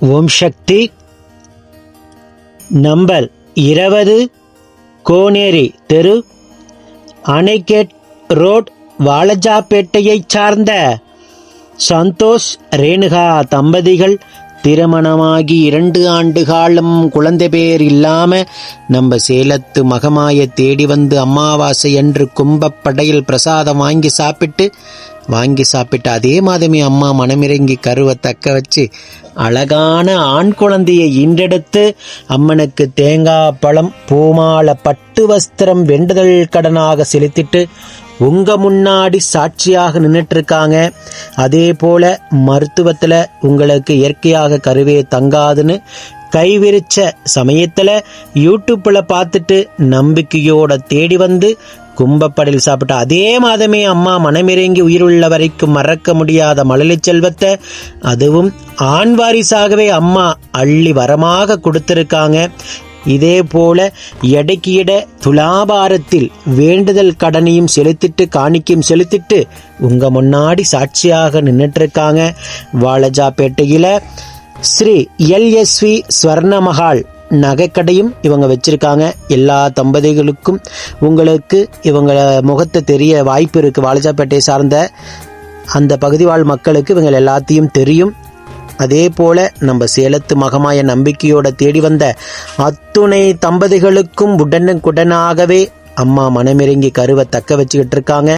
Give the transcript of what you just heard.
ஓம் சக்தி. Number இருபது கோனேரி தெரு அணைகேட் road வாலஜாப்பேட்டையைச் சார்ந்த சந்தோஷ் ரேணுகா தம்பதிகள் திருமணமாகி இரண்டு ஆண்டு காலம் குழந்தை பேர் இல்லாம நம்ம சேலத்து மகமாய தேடி வந்து அமாவாசை என்று கும்பப்படையில் பிரசாதம் வாங்கி சாப்பிட்டு வாங்கி சாப்பிட்டு அதே மாதமே அம்மா மனமிறங்கி கருவை தக்க வச்சு அழகான ஆண் குழந்தையை ஈன்றெடுத்து அம்மனுக்கு தேங்காய் பழம் பூமாலை பட்டு வஸ்திரம் வேண்டுதல் கடனாக செலுத்திட்டு உங்க முன்னாடி சாட்சியாக நின்றுட்டு இருக்காங்க அதே போல மருத்துவத்தில் உங்களுக்கு இயற்கையாக கருவே தங்காதுன்னு கைவிரிச்ச சமயத்துல யூடியூப்ல பார்த்துட்டு நம்பிக்கையோட தேடி வந்து கும்பப்படையில் சாப்பிட்ட அதே மாதமே அம்மா மனமிறங்கி உயிருள்ள வரைக்கும் மறக்க முடியாத மழலை செல்வத்தை அதுவும் ஆண் வாரிசாகவே அம்மா அள்ளி வரமாக கொடுத்திருக்காங்க. இதே போல எடைக்கு எட துலாபாரத்தில் வேண்டுதல் கடனையும் செலுத்திட்டு காணிக்கையும் செலுத்திட்டு உங்க முன்னாடி சாட்சியாக நின்றுட்டு இருக்காங்க. வாலஜாப்பேட்டையில ஸ்ரீ எல்எஸ்வி ஸ்வர்ணமஹால் நகைக்கடையும் இவங்க வச்சிருக்காங்க. எல்லா தம்பதிகளுக்கும் உங்களுக்கு இவங்க முகத்தை தெரிய வாய்ப்பு இருக்குது வாலஜாப்பேட்டை சார்ந்த அந்த பகுதி வாழ் மக்களுக்கு இவங்க எல்லாத்தையும் தெரியும். அதே போல நம்ம சேலத்து மகமாய நம்பிக்கையோட தேடி வந்த அத்துணை தம்பதிகளுக்கும் உடனுக்குடனாகவே அம்மா மனமிறங்கி கருவை தக்க வச்சுக்கிட்டு இருக்காங்க.